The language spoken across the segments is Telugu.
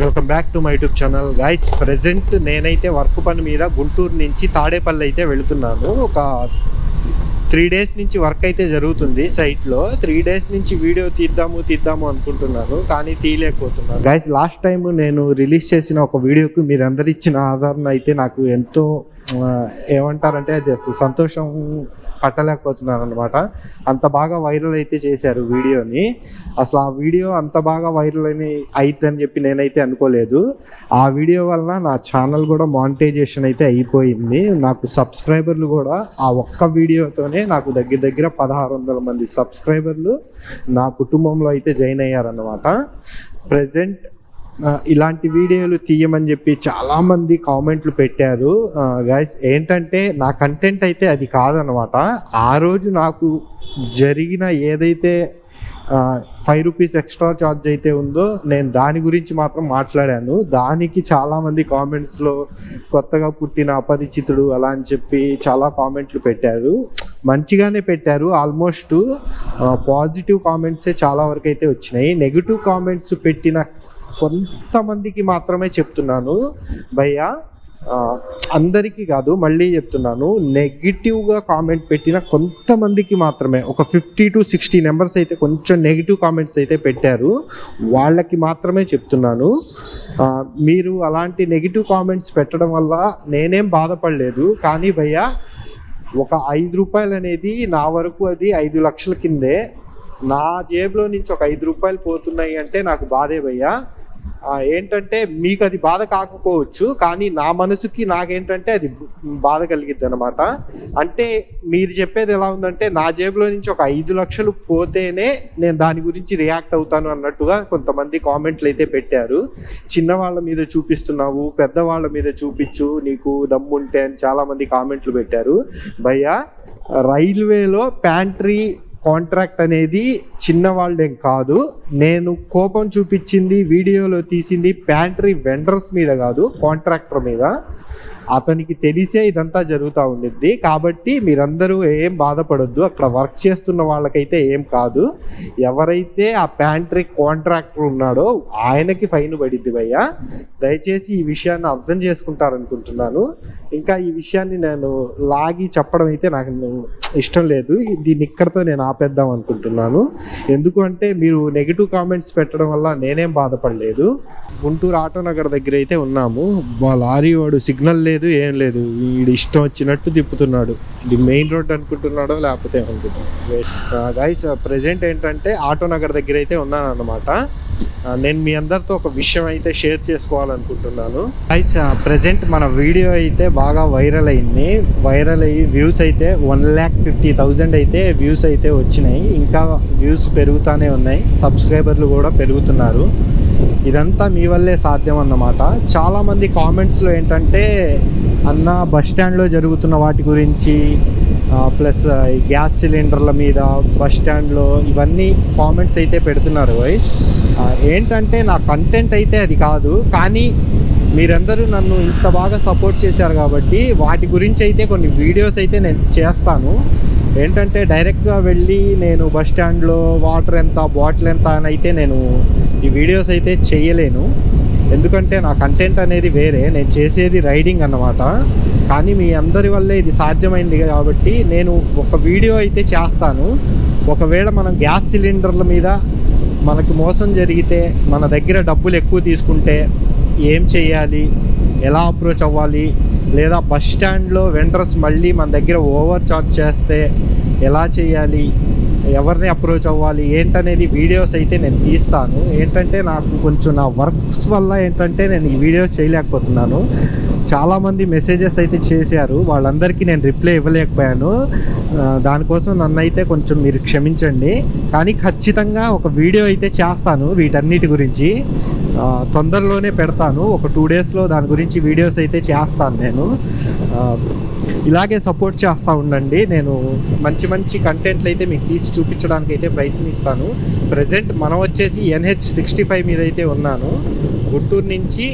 Welcome back to my YouTube channel. Guides present నేనైతే వర్క్ పని మీద గుంటూరు నుంచి తాడేపల్లి అయితే వెళుతున్నాను. ఒక త్రీ డేస్ నుంచి వర్క్ అయితే జరుగుతుంది సైట్లో త్రీ డేస్ నుంచి వీడియో తీద్దాము తీద్దాము అనుకుంటున్నాను కానీ తీయలేకపోతున్నాను. గైస్ లాస్ట్ టైం నేను రిలీజ్ చేసిన ఒక వీడియోకి మీరందరిచ్చిన ఆదరణ అయితే నాకు ఎంతో ఏమంటారంటే అది అసలు సంతోషం పట్టలేకపోతున్నారు అనమాట అంత బాగా వైరల్ అయితే చేశారు వీడియోని. అసలు ఆ వీడియో అంత బాగా వైరల్ అని అయిద్దని చెప్పి నేనైతే అనుకోలేదు. ఆ వీడియో వలన నా ఛానల్ కూడా మానిటైజేషన్ అయితే అయిపోయింది. నాకు సబ్స్క్రైబర్లు కూడా ఆ ఒక్క వీడియోతోనే నాకు దగ్గర దగ్గర పదహారు వందల మంది సబ్స్క్రైబర్లు నా కుటుంబంలో అయితే జాయిన్ అయ్యారన్నమాట. ప్రజెంట్ ఇలాంటి వీడియోలు తీయమని చెప్పి చాలామంది కామెంట్లు పెట్టారు. గైస్ ఏంటంటే నా కంటెంట్ అయితే అది కాదనమాట ఆ రోజు నాకు జరిగిన ఏదైతే ఫైవ్ రూపీస్ ఎక్స్ట్రా ఛార్జ్ అయితే ఉందో నేను దాని గురించి మాత్రం మాట్లాడాను. దానికి చాలామంది కామెంట్స్లో కొత్తగా పుట్టిన అపరిచితుడు అలా అని చెప్పి చాలా కామెంట్లు పెట్టారు. మంచిగానే పెట్టారు. ఆల్మోస్ట్ పాజిటివ్ కామెంట్సే చాలా వరకు అయితే వచ్చినాయి. నెగిటివ్ కామెంట్స్ పెట్టిన కొంతమందికి మాత్రమే చెప్తున్నాను. భయ్యా అందరికీ కాదు మళ్ళీ చెప్తున్నాను. నెగిటివ్గా కామెంట్ పెట్టిన కొంతమందికి మాత్రమే ఒక ఫిఫ్టీ టు సిక్స్టీ నెంబర్స్ అయితే కొంచెం నెగిటివ్ కామెంట్స్ అయితే పెట్టారు. వాళ్ళకి మాత్రమే చెప్తున్నాను. మీరు అలాంటి నెగిటివ్ కామెంట్స్ పెట్టడం వల్ల నేనేం బాధపడలేదు. కానీ భయ్యా ఒక ఐదు రూపాయలు అనేది నా వరకు అది ఐదు లక్షల కిందే. నా జేబులో నుంచి ఒక ఐదు రూపాయలు పోతున్నాయి అంటే నాకు బాధే భయ్యా. ఏంటంటే మీకు అది బాధ కాకపోవచ్చు కానీ నా మనసుకి నాకేంటంటే అది బాధ కలిగిద్ది అనమాట అంటే మీరు చెప్పేది ఎలా ఉందంటే నా జేబులో నుంచి ఒక ఐదు లక్షలు పోతేనే నేను దాని గురించి రియాక్ట్ అవుతాను అన్నట్టుగా కొంతమంది కామెంట్లు అయితే పెట్టారు. చిన్నవాళ్ళ మీద చూపిస్తున్నావు పెద్దవాళ్ళ మీద చూపించు నీకు దమ్ముంటే అని చాలామంది కామెంట్లు పెట్టారు. భయ్యా రైల్వేలో ప్యాంట్రీ కాంట్రాక్ట్ అనేది చిన్నవాళ్ళేం కాదు. నేను కోపం చూపించింది వీడియోలో తీసింది ప్యాంట్రీ వెండర్స్ మీద కాదు కాంట్రాక్టర్ మీద. అతనికి తెలిసే ఇదంతా జరుగుతూ ఉండిద్ది. కాబట్టి మీరందరూ ఏం బాధపడొద్దు. అక్కడ వర్క్ చేస్తున్న వాళ్ళకైతే ఏం కాదు. ఎవరైతే ఆ ప్యాంట్రీ కాంట్రాక్టర్ ఉన్నాడో ఆయనకి ఫైన్ పడిద్ది భయ్య. దయచేసి ఈ విషయాన్ని అర్థం చేసుకుంటారనుకుంటున్నాను. ఇంకా ఈ విషయాన్ని నేను లాగి చెప్పడం అయితే నాకు ఇష్టం లేదు. దీన్ని ఇక్కడతో నేను ఆపేద్దాం అనుకుంటున్నాను. ఎందుకు అంటే మీరు నెగిటివ్ కామెంట్స్ పెట్టడం వల్ల నేనేం బాధపడలేదు. గుంటూరు ఆటో నగర్ దగ్గర అయితే ఉన్నాము. లారీ వాడు సిగ్నల్ లేదు ఏం లేదు. వీడు ఇష్టం వచ్చినట్టు తిప్పుతున్నాడు. ఇది మెయిన్ రోడ్ అనుకుంటున్నాడో లేకపోతే ఏమనుకుంటున్నాడు గైస్ ప్రజెంట్ ఏంటంటే ఆటో నగర్ దగ్గర అయితే ఉన్నాను అనమాట నేను మీ అందరితో ఒక విషయం అయితే షేర్ చేసుకోవాలనుకుంటున్నాను. గైస్ ప్రజెంట్ మన వీడియో అయితే బాగా వైరల్ అయింది. వైరల్ అయ్యి వ్యూస్ అయితే వన్ ల్యాక్ ఫిఫ్టీ థౌజండ్ అయితే వ్యూస్ అయితే వచ్చినాయి. ఇంకా వ్యూస్ పెరుగుతూనే ఉన్నాయి. సబ్స్క్రైబర్లు కూడా పెరుగుతున్నారు. ఇదంతా మీ వల్లే సాధ్యం అన్నమాట చాలామంది కామెంట్స్లో ఏంటంటే అన్న బస్ స్టాండ్లో జరుగుతున్న వాటి గురించి ప్లస్ గ్యాస్ సిలిండర్ల మీద బస్ స్టాండ్లో ఇవన్నీ కామెంట్స్ అయితే పెడుతున్నారు వైస్ ఏంటంటే నా కంటెంట్ అయితే అది కాదు. కానీ మీరందరూ నన్ను ఇంత బాగా సపోర్ట్ చేశారు కాబట్టి వాటి గురించి అయితే కొన్ని వీడియోస్ అయితే నేను చేస్తాను. ఏంటంటే డైరెక్ట్గా వెళ్ళి నేను బస్ స్టాండ్లో వాటర్ ఎంత బాటిల్ ఎంత అని అయితే నేను ఈ వీడియోస్ అయితే చేయలేను. ఎందుకంటే నా కంటెంట్ అనేది వేరే. నేను చేసేది రైడింగ్ అన్నమాట. కానీ మీ అందరి వల్లే ఇది సాధ్యమైంది కాబట్టి నేను ఒక వీడియో అయితే చేస్తాను. ఒకవేళ మనం గ్యాస్ సిలిండర్ల మీద మనకు మోసం జరిగితే మన దగ్గర డబ్బులు ఎక్కువ తీసుకుంటే ఏం చేయాలి? ఎలా అప్రోచ్ అవ్వాలి? లేదా బస్ స్టాండ్లో వెండర్స్ మళ్ళీ మన దగ్గర ఓవర్ చార్జ్ చేస్తే ఎలా చేయాలి? ఎవరిని అప్రోచ్ అవ్వాలి ఏంటనేది వీడియోస్ అయితే నేను తీస్తాను. ఏంటంటే నాకు కొంచెం నా వర్క్స్ వల్ల ఏంటంటే నేను ఈ వీడియోస్ చేయలేకపోతున్నాను. చాలామంది మెసేజెస్ అయితే చేశారు. వాళ్ళందరికీ నేను రిప్లై ఇవ్వలేకపోయాను. దానికోసం నన్ను అయితే కొంచెం మీరు క్షమించండి. కానీ ఖచ్చితంగా ఒక వీడియో అయితే చేస్తాను వీటన్నిటి గురించి. తొందరలోనే పెడతాను. ఒక టూ డేస్లో దాని గురించి వీడియోస్ అయితే చేస్తాను నేను. ఇలాగే సపోర్ట్ చేస్తూ ఉండండి. నేను మంచి మంచి కంటెంట్లు అయితే మీకు తీసి చూపించడానికి అయితే ప్రయత్నిస్తాను. ప్రజెంట్ మనం వచ్చేసి ఎన్హెచ్ సిక్స్టీ ఫైవ్ మీద అయితే ఉన్నాను. గుంటూరు నుంచి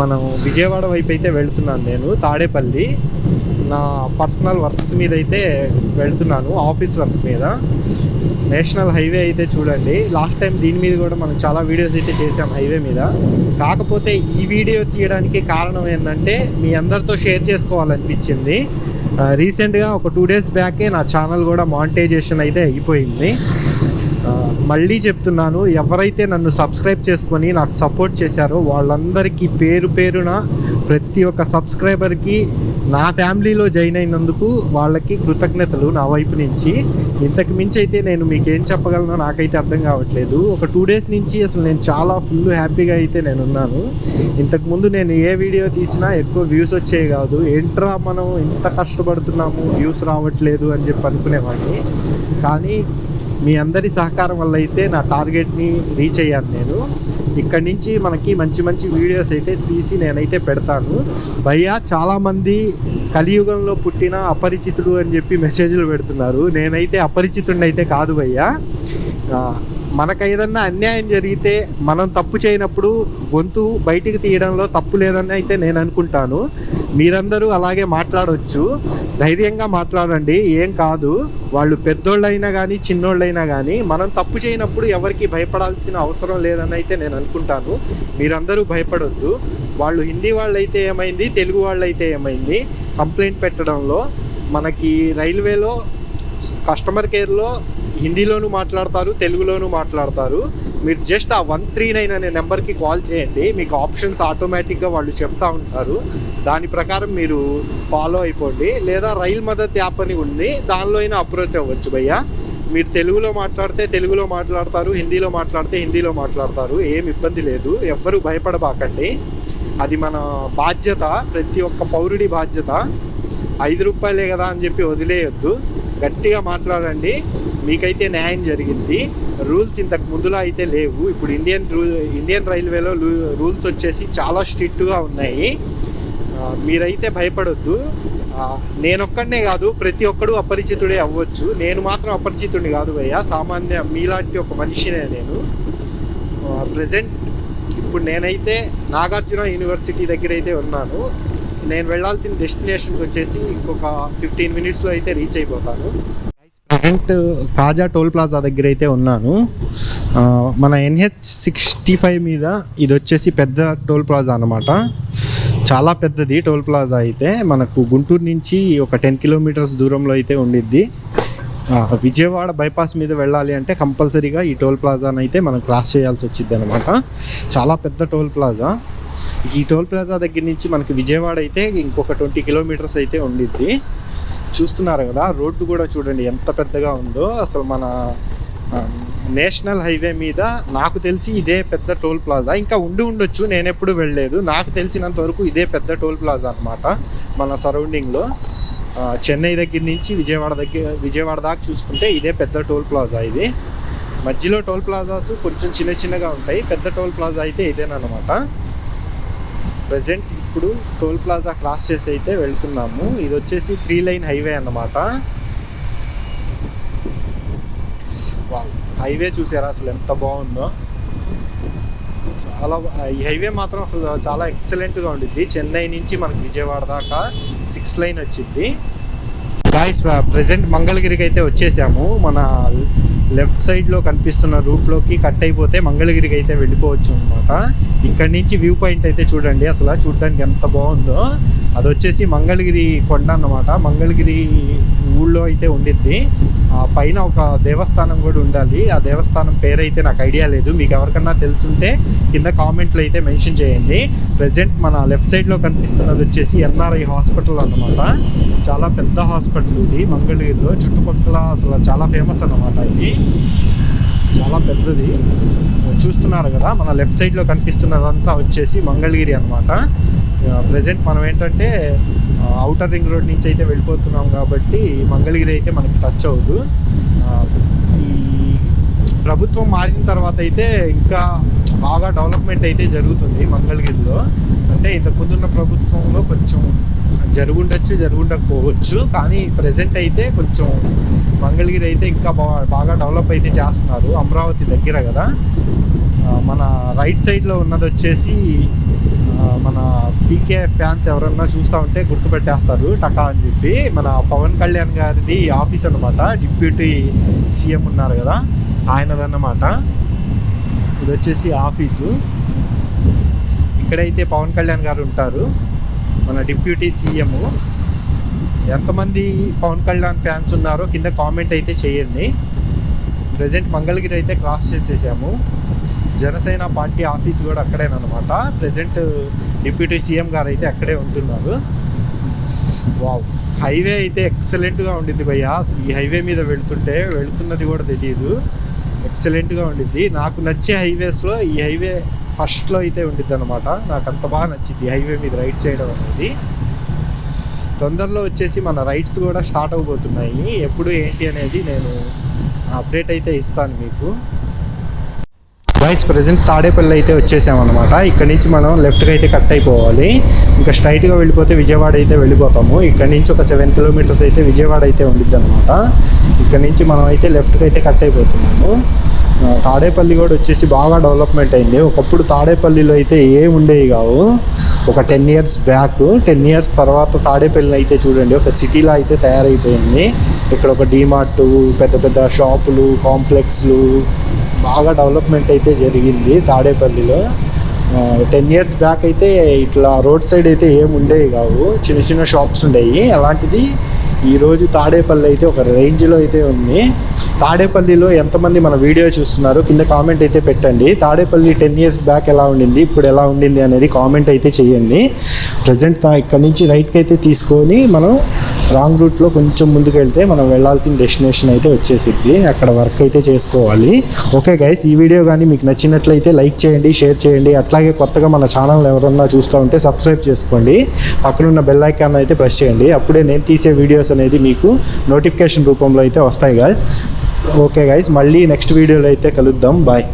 మనం విజయవాడ వైపు అయితే వెళ్తున్నాను నేను తాడేపల్లి. నా పర్సనల్ వర్క్స్ మీద అయితే వెళ్తున్నాను ఆఫీస్ వర్క్ మీద. నేషనల్ హైవే అయితే చూడండి. లాస్ట్ టైం దీని మీద కూడా మనం చాలా వీడియోస్ అయితే చేసాం హైవే మీద. కాకపోతే ఈ వీడియో తీయడానికి కారణం ఏంటంటే మీ అందరితో షేర్ చేసుకోవాలనిపించింది. రీసెంట్గా ఒక టూ డేస్ బ్యాకే నా ఛానల్ కూడా మానిటైజేషన్ అయితే అయిపోయింది. మళ్ళీ చెప్తున్నాను ఎవరైతే నన్ను సబ్స్క్రైబ్ చేసుకొని నాకు సపోర్ట్ చేశారో వాళ్ళందరికీ పేరు పేరున ప్రతి ఒక్క సబ్స్క్రైబర్కి నా ఫ్యామిలీలో జాయిన్ అయినందుకు వాళ్ళకి కృతజ్ఞతలు నా వైపు నుంచి. ఇంతకు మించి అయితే నేను మీకు ఏం చెప్పగలనో నాకైతే అర్థం కావట్లేదు. ఒక టూ డేస్ నుంచి అసలు నేను చాలా ఫుల్ హ్యాపీగా అయితే నేను ఉన్నాను ఇంతకుముందు నేను ఏ వీడియో తీసినా ఎక్కువ వ్యూస్ వచ్చేవి కాదు. ఏంట్రా మనం ఇంత కష్టపడుతున్నాము వ్యూస్ రావట్లేదు అని చెప్పి అనుకునేవాడిని. కానీ మీ అందరి సహకారం వల్ల అయితే నా టార్గెట్ని రీచ్ అయ్యాను నేను. ఇక్కడి నుంచి మనకి మంచి మంచి వీడియోస్ అయితే తీసి నేనైతే పెడతాను. భయ్యా చాలామంది కలియుగంలో పుట్టిన అపరిచితుడు అని చెప్పి మెసేజ్లు పెడుతున్నారు. నేనైతే అపరిచితుడిని అయితే కాదు భయ్యా. ఆ, మనకు ఏదన్నా అన్యాయం జరిగితే మనం తప్పు చేయనప్పుడు గొంతు బయటికి తీయడంలో తప్పు లేదని అయితే నేను అనుకుంటాను. మీరందరూ అలాగే మాట్లాడవచ్చు ధైర్యంగా మాట్లాడండి. ఏం కాదు. వాళ్ళు పెద్దోళ్ళైనా కానీ చిన్నోళ్ళైనా కానీ మనం తప్పు చేయనప్పుడు ఎవరికి భయపడాల్సిన అవసరం లేదని అయితే నేను అనుకుంటాను. మీరందరూ భయపడొద్దు. వాళ్ళు హిందీ వాళ్ళైతే ఏమైంది తెలుగు వాళ్ళైతే ఏమైంది కంప్లైంట్ పెట్టడంలో మనకి రైల్వేలో కస్టమర్ కేర్లో హిందీలోనూ మాట్లాడతారు తెలుగులోనూ మాట్లాడతారు. మీరు జస్ట్ ఆ వన్ త్రీ నైన్ అనే నెంబర్కి కాల్ చేయండి. మీకు ఆప్షన్స్ ఆటోమేటిక్గా వాళ్ళు చెప్తా ఉంటారు. దాని ప్రకారం మీరు ఫాలో అయిపోండి. లేదా రైల్ మదత్ యాప్ అని ఉంది. దానిలో అయినా అప్రోచ్ అవ్వచ్చు భయ్య. మీరు తెలుగులో మాట్లాడితే తెలుగులో మాట్లాడతారు. హిందీలో మాట్లాడితే హిందీలో మాట్లాడతారు. ఏం ఇబ్బంది లేదు. ఎవ్వరూ భయపడబాకండి. అది మన బాధ్యత. ప్రతి ఒక్క పౌరుడి బాధ్యత. ఐదు రూపాయలే కదా అని చెప్పి వదిలేయొద్దు. గట్టిగా మాట్లాడండి. మీకైతే న్యాయం జరిగింది. రూల్స్ ఇంతకు ముందులా అయితే లేవు. ఇప్పుడు ఇండియన్ రూల్ ఇండియన్ రైల్వేలో రూల్స్ వచ్చేసి చాలా స్ట్రిక్ట్గా ఉన్నాయి. మీరైతే భయపడొద్దు. నేనొక్కడనే కాదు ప్రతి ఒక్కడు అపరిచితుడే అవ్వచ్చు. నేను మాత్రం అపరిచితుడిని కాదు భయ్య. సామాన్య మీలాంటి ఒక మనిషినే నేను. ప్రజెంట్ ఇప్పుడు నేనైతే నాగార్జున యూనివర్సిటీ దగ్గర అయితే ఉన్నాను. నేను వెళ్ళాల్సిన డెస్టినేషన్కి వచ్చేసి ఇంకొక ఫిఫ్టీన్ మినిట్స్లో అయితే రీచ్ అయిపోతాను. ప్రజెంట్ కాజా టోల్ ప్లాజా దగ్గర అయితే ఉన్నాను మన ఎన్హెచ్ సిక్స్టీ ఫైవ్ మీద ఇది వచ్చేసి పెద్ద టోల్ ప్లాజా అనమాట చాలా పెద్దది టోల్ ప్లాజా అయితే. మనకు గుంటూరు నుంచి ఒక టెన్ కిలోమీటర్స్ దూరంలో అయితే ఉండిద్ది. విజయవాడ బైపాస్ మీద వెళ్ళాలి అంటే కంపల్సరీగా ఈ టోల్ ప్లాజాని అయితే మనం క్రాస్ చేయాల్సి వచ్చింది అనమాట చాలా పెద్ద టోల్ ప్లాజా. ఈ టోల్ ప్లాజా దగ్గర నుంచి మనకి విజయవాడ అయితే ఇంకొక ట్వంటీ కిలోమీటర్స్ అయితే ఉండిద్ది. చూస్తున్నారు కదా రోడ్డు కూడా చూడండి ఎంత పెద్దగా ఉందో. అసలు మన నేషనల్ హైవే మీద నాకు తెలిసి ఇదే పెద్ద టోల్ ప్లాజా. ఇంకా ఉండి ఉండొచ్చు నేను ఎప్పుడు వెళ్ళలేదు. నాకు తెలిసినంత వరకు ఇదే పెద్ద టోల్ ప్లాజా అనమాట మన సరౌండింగ్లో. చెన్నై దగ్గర నుంచి విజయవాడ దగ్గర విజయవాడ దాకా చూసుకుంటే ఇదే పెద్ద టోల్ ప్లాజా ఇది. మధ్యలో టోల్ ప్లాజాస్ కొంచెం చిన్న చిన్నగా ఉంటాయి. పెద్ద టోల్ ప్లాజా అయితే ఇదేనమాట ప్రజెంట్ ఇప్పుడు టోల్ ప్లాజా క్రాస్ చేసి అయితే వెళ్తున్నాము. ఇది వచ్చేసి త్రీ లైన్ హైవే అన్నమాట. హైవే చూసారా అసలు ఎంత బాగుందో? చాలా ఈ హైవే మాత్రం అసలు చాలా ఎక్సలెంట్గా ఉండిద్ది. చెన్నై నుంచి మనకి విజయవాడ దాకా సిక్స్ లైన్ వచ్చింది గాయస్ ప్రజెంట్ మంగళగిరికి అయితే వచ్చేసాము. మన లెఫ్ట్ సైడ్లో కనిపిస్తున్న రూట్లోకి కట్ అయిపోతే మంగళగిరికి అయితే వెళ్ళిపోవచ్చు అనమాట ఇక్కడ నుంచి వ్యూ పాయింట్ అయితే చూడండి అసలు చూడడానికి ఎంత బాగుందో. అది వచ్చేసి మంగళగిరి కొండ అన్నమాట. మంగళగిరి ఊళ్ళో అయితే ఉండిద్ది. పైన ఒక దేవస్థానం కూడా ఉండాలి. ఆ దేవస్థానం పేరైతే నాకు ఐడియా లేదు. మీకు ఎవరికన్నా తెలుసుంటే కింద కామెంట్లు అయితే మెన్షన్ చేయండి. ప్రజెంట్ మన లెఫ్ట్ సైడ్లో కనిపిస్తున్నది వచ్చేసి ఎన్ఆర్ఐ హాస్పిటల్ అన్నమాట. చాలా పెద్ద హాస్పిటల్ ఇది మంగళగిరిలో. చుట్టుపక్కల అసలు చాలా ఫేమస్ అన్నమాట ఇది. చాలా పెద్దది. చూస్తున్నారు కదా మన లెఫ్ట్ సైడ్లో కనిపిస్తున్నదంతా వచ్చేసి మంగళగిరి అనమాట ప్రజెంట్ మనం ఏంటంటే అవుటర్ రింగ్ రోడ్ నుంచి అయితే వెళ్ళిపోతున్నాం కాబట్టి మంగళగిరి అయితే మనకి టచ్ అవ్వదు. ఈ ప్రభుత్వం మారిన తర్వాత అయితే ఇంకా బాగా డెవలప్మెంట్ అయితే జరుగుతుంది మంగళగిరిలో. అంటే ఇంతకుముందున్న ప్రభుత్వంలో కొంచెం జరుగుండొచ్చు జరుగుండకపోవచ్చు. కానీ ప్రజెంట్ అయితే కొంచెం మంగళగిరి అయితే ఇంకా బాగా బాగా డెవలప్ అయితే చేస్తున్నారు అమరావతి దగ్గర కదా. మన రైట్ సైడ్లో ఉన్నది వచ్చేసి మన పీకే ఫ్యాన్స్ ఎవరన్నా చూస్తూ ఉంటే గుర్తుపెట్టేస్తారు టకా అని చెప్పి. మన పవన్ కళ్యాణ్ గారిది ఆఫీస్ అన్నమాట. డిప్యూటీ సీఎం ఉన్నారు కదా ఆయనదన్నమాట. ఇది వచ్చేసి ఆఫీసు. ఇక్కడైతే పవన్ కళ్యాణ్ గారు ఉంటారు మన డిప్యూటీ సీఎం. ఎంతమంది పవన్ కళ్యాణ్ ఫ్యాన్స్ ఉన్నారో కింద కామెంట్ అయితే చేయండి. ప్రజెంట్ మంగళగిరి అయితే క్రాస్ చేసేసాము. జనసేన పార్టీ ఆఫీస్ కూడా అక్కడేనమాట ప్రజెంట్ డిప్యూటీ సీఎం గారు అయితే అక్కడే ఉంటున్నారు. వావ్. హైవే అయితే ఎక్సలెంట్గా ఉండిద్ది భయ్య. ఈ హైవే మీద వెళ్తుంటే వెళ్తున్నది కూడా తెలియదు ఎక్సలెంట్గా ఉండిద్ది. నాకు నచ్చే హైవేస్లో ఈ హైవే ఫస్ట్లో అయితే ఉండిద్ది అనమాట నాకు అంత బాగా నచ్చింది హైవే మీద రైడ్ చేయడం అనేది. తొందరలో వచ్చేసి మన రైడ్స్ కూడా స్టార్ట్ అవబోతున్నాయి. ఎప్పుడు ఏంటి అనేది నేను అప్డేట్ అయితే ఇస్తాను మీకు. గాయస్ ప్రజెంట్ తాడేపల్లి అయితే వచ్చేసామన్నమాట. ఇక్కడ నుంచి మనం లెఫ్ట్కి అయితే కట్ అయిపోవాలి. ఇంకా స్ట్రైట్గా వెళ్ళిపోతే విజయవాడ అయితే వెళ్ళిపోతాము. ఇక్కడ నుంచి ఒక సెవెన్ కిలోమీటర్స్ అయితే విజయవాడ అయితే ఉండిద్ది అనమాట ఇక్కడ నుంచి మనం అయితే లెఫ్ట్కి అయితే కట్ అయిపోతున్నాము. తాడేపల్లి కూడా వచ్చేసి బాగా డెవలప్మెంట్ అయింది. ఒకప్పుడు తాడేపల్లిలో అయితే ఏం ఉండేవి కావు. ఒక ten years back ten years తర్వాత తాడేపల్లి అయితే చూడండి. ఒక సిటీలో అయితే తయారైపోయింది. ఇక్కడ ఒక డీమార్ట్ పెద్ద పెద్ద షాపులు కాంప్లెక్స్లు బాగా డెవలప్మెంట్ అయితే జరిగింది తాడేపల్లిలో. టెన్ ఇయర్స్ బ్యాక్ అయితే ఇట్లా రోడ్ సైడ్ అయితే ఏం ఉండేవి కావు. చిన్న చిన్న షాప్స్ ఉండేవి. అలాంటిది ఈరోజు తాడేపల్లి అయితే ఒక రేంజ్లో అయితే ఉంది. తాడేపల్లిలో ఎంతమంది మన వీడియో చూస్తున్నారు కింద కామెంట్ అయితే పెట్టండి. తాడేపల్లి టెన్ ఇయర్స్ బ్యాక్ ఎలా ఉండింది ఇప్పుడు ఎలా ఉండింది అనేది కామెంట్ అయితే చేయండి. ప్రజెంట్ ఇక్కడ నుంచి రైట్కి అయితే తీసుకొని మనం రాంగ్ రూట్లో కొంచెం ముందుకు వెళ్తే మనం వెళ్ళాల్సిన డెస్టినేషన్ అయితే వచ్చేసిద్ది. అక్కడ వర్క్ అయితే చేసుకోవాలి. ఓకే గైస్ ఈ వీడియో కానీ మీకు నచ్చినట్లయితే లైక్ చేయండి షేర్ చేయండి. అట్లాగే కొత్తగా మన ఛానల్ ఎవరన్నా చూస్తూ ఉంటే సబ్స్క్రైబ్ చేసుకోండి. పక్కనున్న బెల్ ఐకాన్ అయితే ప్రెస్ చేయండి. అప్పుడే నేను తీసే వీడియోస్ అనేది మీకు నోటిఫికేషన్ రూపంలో అయితే వస్తాయి గాయస్ ఓకే గైస్ మళ్ళీ నెక్స్ట్ వీడియోలో అయితే కలుద్దాం. బాయ్